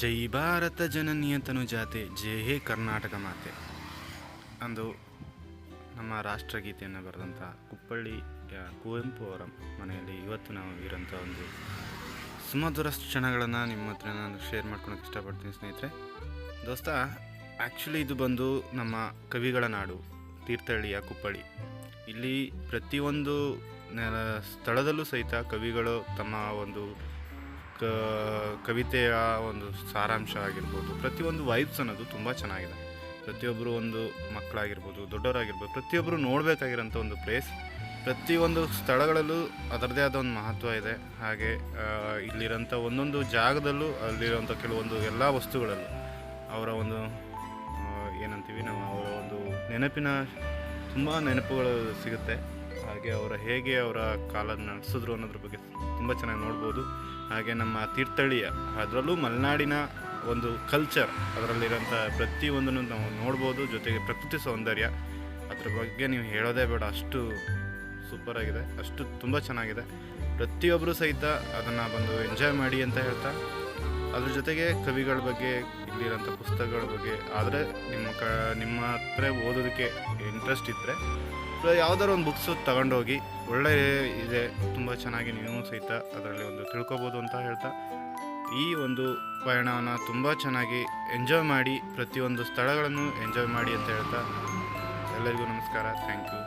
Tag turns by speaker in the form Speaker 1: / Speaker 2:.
Speaker 1: ಜೈ ಭಾರತ ಜನನಿಯ ತನುಜಾತೆ ಜೈ ಹೇ ಕರ್ನಾಟಕ ಮಾತೆ. ಅಂದು ನಮ್ಮ ರಾಷ್ಟ್ರಗೀತೆಯನ್ನು ಬರೆದಂಥ ಕುಪ್ಪಳ್ಳಿ ಕುವೆಂಪು ಅವರ ಮನೆಯಲ್ಲಿ ಇವತ್ತು ನಾವು ಇರೋಂಥ ಒಂದು ಸುಮಧುರ ಕ್ಷಣಗಳನ್ನು ನಿಮ್ಮ ಹತ್ರ ನಾನು ಶೇರ್ ಮಾಡ್ಕೊಳಕ್ಕೆ ಇಷ್ಟಪಡ್ತೀನಿ ಸ್ನೇಹಿತರೆ. ದೋಸ್ತ ಆ್ಯಕ್ಚುಲಿ ಇದು ಬಂದು ನಮ್ಮ ಕವಿಗಳ ನಾಡು, ತೀರ್ಥಹಳ್ಳಿಯ ಕುಪ್ಪಳ್ಳಿ. ಇಲ್ಲಿ ಪ್ರತಿಯೊಂದು ಸ್ಥಳದಲ್ಲೂ ಸಹಿತ ಕವಿಗಳು ತಮ್ಮ ಒಂದು ಕ, ಕವಿತೆಯ ಒಂದು ಸಾರಾಂಶ ಆಗಿರ್ಬೋದು, ಪ್ರತಿಯೊಂದು ವೈಬ್ಸ್ ಅನ್ನೋದು ತುಂಬ ಚೆನ್ನಾಗಿದೆ. ಪ್ರತಿಯೊಬ್ಬರು ಒಂದು ಮಕ್ಕಳಾಗಿರ್ಬೋದು, ದೊಡ್ಡವರಾಗಿರ್ಬೋದು ಪ್ರತಿಯೊಬ್ಬರು ನೋಡಬೇಕಾಗಿರೋಂಥ ಒಂದು ಪ್ಲೇಸ್ ಪ್ರತಿಯೊಂದು ಸ್ಥಳಗಳಲ್ಲೂ ಅದರದೇ ಆದ ಒಂದು ಮಹತ್ವ ಇದೆ. ಹಾಗೆ ಇಲ್ಲಿರೋಂಥ ಒಂದೊಂದು ಜಾಗದಲ್ಲೂ ಅಲ್ಲಿರೋಂಥ ಕೆಲವೊಂದು ಎಲ್ಲ ವಸ್ತುಗಳಲ್ಲೂ ಅವರ ಒಂದು ಏನಂತೀವಿ ನಾವು, ಅವರ ಒಂದು ನೆನಪಿನ ತುಂಬ ನೆನಪುಗಳು ಸಿಗುತ್ತೆ. ಹಾಗೆ ಅವರ ಹೇಗೆ ಅವರ ಕಾಲ ನಡೆಸಿದ್ರು ಅನ್ನೋದ್ರ ಬಗ್ಗೆ ತುಂಬ ಚೆನ್ನಾಗಿ ನೋಡ್ಬೋದು. ಹಾಗೆ ನಮ್ಮ ತೀರ್ಥಹಳ್ಳಿಯ ಅದರಲ್ಲೂ ಮಲೆನಾಡಿನ ಒಂದು ಕಲ್ಚರ್ ಅದರಲ್ಲಿರೋಂಥ ಪ್ರತಿಯೊಂದನ್ನು ನಾವು ನೋಡ್ಬೋದು, ಜೊತೆಗೆ ಪ್ರಕೃತಿ ಸೌಂದರ್ಯ ಅದ್ರ ಬಗ್ಗೆ ನೀವು ಹೇಳೋದೇ ಬೇಡ, ಅಷ್ಟು ಸೂಪರ್ ಆಗಿದೆ, ಅಷ್ಟು ತುಂಬ ಚೆನ್ನಾಗಿದೆ. ಪ್ರತಿಯೊಬ್ಬರು ಸಹಿತ ಅದನ್ನು ಬಂದು ಎಂಜಾಯ್ ಮಾಡಿ ಅಂತ ಹೇಳ್ತಾ ಅದ್ರ ಜೊತೆಗೆ ಕವಿಗಳ ಬಗ್ಗೆ ಇಲ್ಲಿರೋಂಥ ಪುಸ್ತಕಗಳ ಬಗ್ಗೆ, ಆದರೆ ನಿಮ್ಮ ಕ, ನಿಮ್ಮ ಹತ್ರ ಓದೋದಕ್ಕೆ ಇಂಟ್ರೆಸ್ಟ್ ಇದ್ದರೆ ಯಾವುದಾದ್ರು ಒಂದು ಬುಕ್ಸು ತಗೊಂಡೋಗಿ, ಒಳ್ಳೆ ಇದೆ, ತುಂಬ ಚೆನ್ನಾಗಿ ನೀವು ಸಹಿತ ಅದರಲ್ಲಿ ಒಂದು ತಿಳ್ಕೊಬೋದು ಅಂತ ಹೇಳ್ತಾ, ಈ ಒಂದು ಪಯಣವನ್ನು ತುಂಬ ಚೆನ್ನಾಗಿ ಎಂಜಾಯ್ ಮಾಡಿ ಪ್ರತಿಯೊಂದು ಸ್ಥಳಗಳನ್ನು ಎಂಜಾಯ್ ಮಾಡಿ ಅಂತ ಹೇಳ್ತಾ, ಎಲ್ಲರಿಗೂ ನಮಸ್ಕಾರ. Thank you